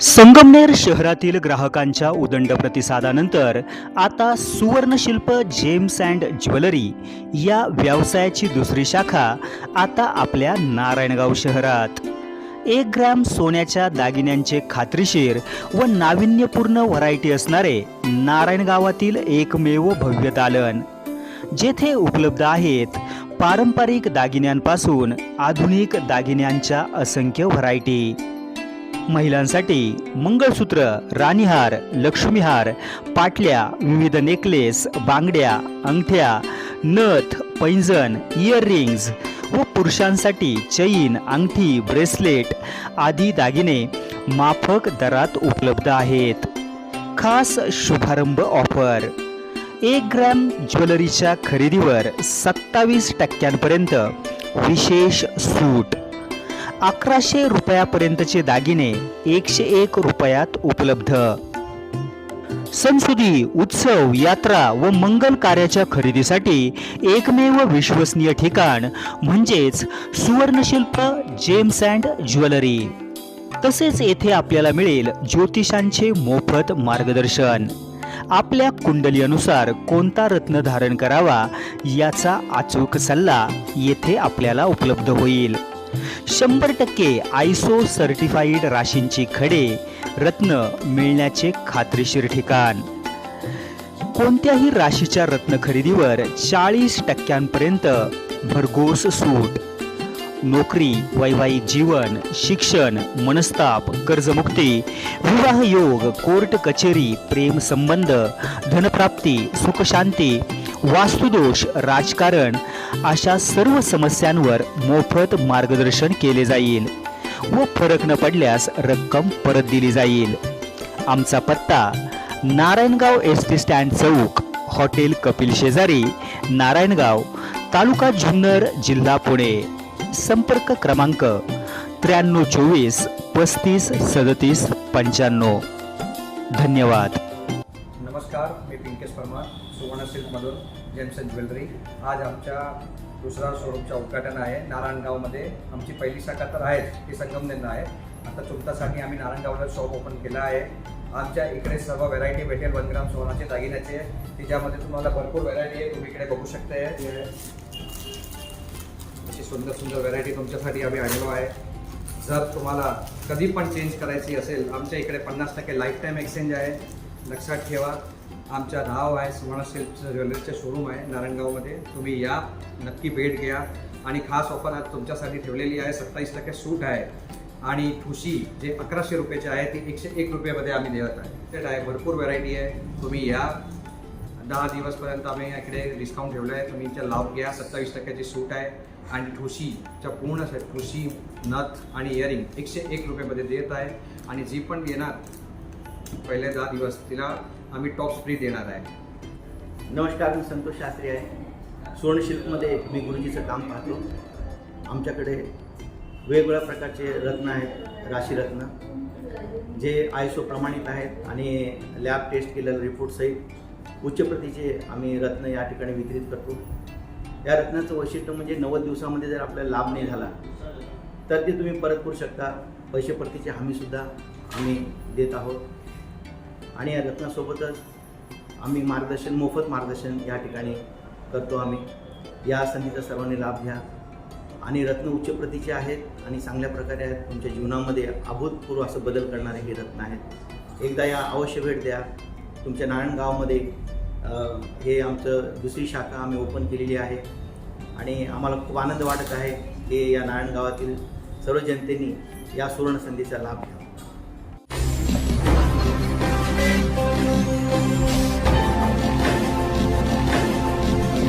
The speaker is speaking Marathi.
संगमनेर शहरातील ग्राहकांच्या उदंड प्रतिसादानंतर आता सुवर्णशिल्प जेम्स अँड ज्वेलरी या व्यवसायाची दुसरी शाखा आता आपल्या नारायणगाव शहरात. एक ग्रॅम सोन्याच्या दागिन्यांचे खात्रीशीर व नाविन्यपूर्ण व्हरायटी असणारे नारायणगावातील एकमेव भव्य दालन जेथे उपलब्ध आहेत पारंपरिक दागिन्यांपासून आधुनिक दागिन्यांच्या असंख्य व्हरायटी. महिलांसाठी मंगळसूत्र राणीहार लक्ष्मीहार पाटल्या विविध नेकलेस बांगड्या अंगठ्या नथ पैंजण इयररिंग्ज व पुरुषांसाठी चैन अंगठी ब्रेसलेट आदी दागिने माफक दरात उपलब्ध आहेत. खास शुभारंभ ऑफर. एक ग्रॅम ज्वेलरीच्या खरेदीवर सत्तावीस टक्क्यांपर्यंत विशेष सूट. अकराशे रुपयापर्यंतचे दागिने एकशे एक रुपयात उपलब्ध. सणसुदी उत्सव यात्रा व मंगल कार्याच्या खरेदीसाठी एकमेव विश्वसनीय ठिकाण म्हणजेच सुवर्णशिल्प जेम्स अँड ज्वेलरी. तसेच येथे आपल्याला मिळेल ज्योतिषांचे मोफत मार्गदर्शन. आपल्या कुंडलीनुसार कोणता रत्न धारण करावा याचा अचूक सल्ला येथे आपल्याला उपलब्ध होईल. शंभर टक्के आयसो सर्टिफाईड राशींची खडे रत्न मिळण्याचे खात्रीशीर ठिकाण. कोणत्याही राशीच्या रत्न खरेदीवर चाळीस टक्क्यांपर्यंत भरघोस सूट. नोकरी वैवाहिक जीवन शिक्षण मनस्ताप कर्जमुक्ती विवाह योग कोर्ट कचेरी प्रेम संबंध धनप्राप्ती सुखशांती वास्तुदोष राजकारण अशा सर्व समस्यांवर मोफत मार्गदर्शन केले जाईल व फरक न पडल्यास रक्कम परत दिली जाईल. आमचा पत्ता नारायणगाव एस टी स्टँड चौक हॉटेल कपिल शेजारी नारायणगाव तालुका जुन्नर जिल्हा पुणे. संपर्क क्रमांक त्र्याण्णव चोवीस पस्तीस सदतीस पंच्याण्णव. धन्यवाद. नमस्कार मी पिंकेश परमार. सुवर्ण सिल्कमधून जेम्स अँड ज्वेलरी आज आमच्या दुसरा शोरूमचं उद्घाटन आहे. नारायणगावमध्ये आमची पहिली शाखा तर आहेच ती संगमनेरनं आहे. आता तुमच्यासाठी आम्ही नारायणगावला शॉप ओपन केला आहे. आमच्या इकडे सर्व व्हरायटी भेटेल वन ग्राम सोनाचे दागिन्याचे. तिच्यामध्ये तुम्हाला भरपूर व्हरायटी आहे. तुम्ही इकडे बघू शकताय. अशी सुंदर सुंदर व्हरायटी तुमच्यासाठी आम्ही आणलो आहे. जर तुम्हाला कधी पण चेंज करायची असेल आमच्या इकडे पन्नास टक्के लाईफ टाईम एक्सचेंज आहे. लक्षात ठेवा. आमच्या नाव आहे सुवर्ण सिल्क ज्वेलरीचं शोरूम आहे नारायणगावमध्ये. तुम्ही या नक्की भेट घ्या. आणि खास ऑफर आज तुमच्यासाठी ठेवलेली आहे सत्तावीस टक्के सूट आहे. आणि ठुशी जे अकराशे रुपयाचे आहे ती एकशे एक रुपयामध्ये आम्ही देत आहे. ते आहे भरपूर व्हरायटी आहे. तुम्ही या. दहा दिवसपर्यंत आम्ही इकडे डिस्काउंट ठेवलं आहे. तुम्ही इथे लाभ घ्या. सत्तावीस टक्क्याची सूट आहे. आणि ठुशीच्या पूर्ण ठुशी नथ आणि इयरिंग एकशे एक रुपयामध्ये देत आहे. आणि जी पण येणार पहिले दहा दिवस तिला आम्ही टॉप फ्री देणार आहे. नमस्कार मी संतोष शास्त्री आहे. सुवर्णशिल्पमध्ये मी गुरुजीचं काम पाहतो. आमच्याकडे वेगवेगळ्या प्रकारचे रत्न आहेत राशीरत्न जे आयसो प्रमाणित आहेत आणि लॅब टेस्ट केलेलं रिपोर्टसहित उच्च प्रतीचे आम्ही रत्न या ठिकाणी वितरित करतो. या रत्नाचं वैशिष्ट्य म्हणजे नव्वद दिवसामध्ये जर आपल्याला लाभ नाही झाला तर ते तुम्ही परत करू शकता. पैसे परतीची हमीसुद्धा आम्ही देत आहोत. आणि या रत्नासोबतच आम्ही मार्गदर्शन मोफत मार्गदर्शन या ठिकाणी करतो आम्ही. या संधीचा सर्वांनी लाभ घ्या. आणि रत्न उच्च प्रतीचे आहेत आणि चांगल्या प्रकारे आहेत. तुमच्या जीवनामध्ये अभूतपूर्व असं बदल करणारे हे रत्न आहेत. एकदा या अवश्य भेट द्या. तुमच्या नारायणगावमध्ये हे आमचं दुसरी शाखा आम्ही ओपन केलेली आहे. आणि आम्हाला खूप आनंद वाटत आहे की या नारायणगावातील सर्व जनतेने या सुवर्णसंधीचा लाभ घ्यावा.